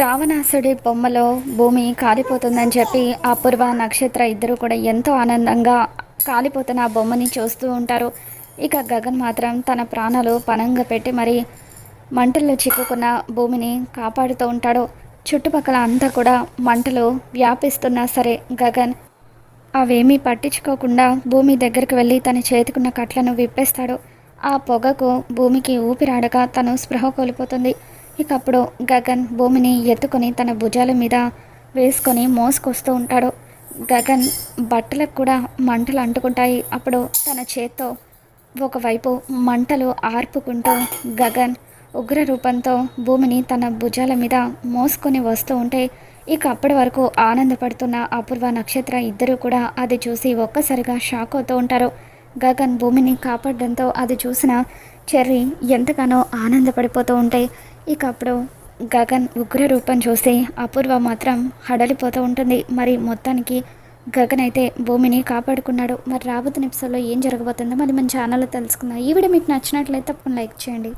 రావణాసుడి బొమ్మలో భూమి కాలిపోతుందని చెప్పి అపూర్వ నక్షత్ర ఇద్దరు కూడా ఎంతో ఆనందంగా కాలిపోతున్న ఆ బొమ్మని చూస్తూ ఉంటారు. ఇక గగన్ మాత్రం తన ప్రాణాలు పనంగా పెట్టి మరి మంటల్లో చిక్కుకున్న భూమిని కాపాడుతూ ఉంటాడు. చుట్టుపక్కల అంతా కూడా మంటలు వ్యాపిస్తున్నా సరే గగన్ అవేమీ పట్టించుకోకుండా భూమి దగ్గరికి వెళ్ళి తన చేతికున్న కట్లను విప్పేస్తాడు. ఆ పొగకు భూమికి ఊపిరాడక తను స్పృహ కోల్పోతుంది. ఇక అప్పుడు గగన్ భూమిని ఎత్తుకొని తన భుజాల మీద వేసుకొని మోసుకొస్తూ ఉంటాడు. గగన్ బట్టలకు కూడా మంటలు అంటుకుంటాయి. అప్పుడు తన చేత్తో ఒకవైపు మంటలు ఆర్పుకుంటూ గగన్ ఉగ్ర రూపంతో భూమిని తన భుజాల మీద మోసుకొని వస్తూ ఉంటే ఇక అప్పటి వరకు ఆనందపడుతున్న అపూర్వ నక్షత్ర ఇద్దరు కూడా అది చూసి ఒక్కసారిగా షాక్ అవుతూ ఉంటారు. గగన్ భూమిని కాపాడడంతో అది చూసిన చెర్రీ ఎంతగానో ఆనందపడిపోతూ ఉంటాయి ఇక అప్పుడు గగన్ ఉగ్ర రూపం చూసి అపూర్వ మాత్రం హడలిపోతూ ఉంటుంది. మరి మొత్తానికి గగన్ అయితే భూమిని కాపాడుకున్నాడు. మరి రాబోతున్న ఎపిసోడ్లో ఏం జరగబోతుందో మరి మన ఛానల్లో తెలుసుకుందాం. ఈ వీడియో మీకు నచ్చినట్లయితే తప్పకుండా లైక్ చేయండి.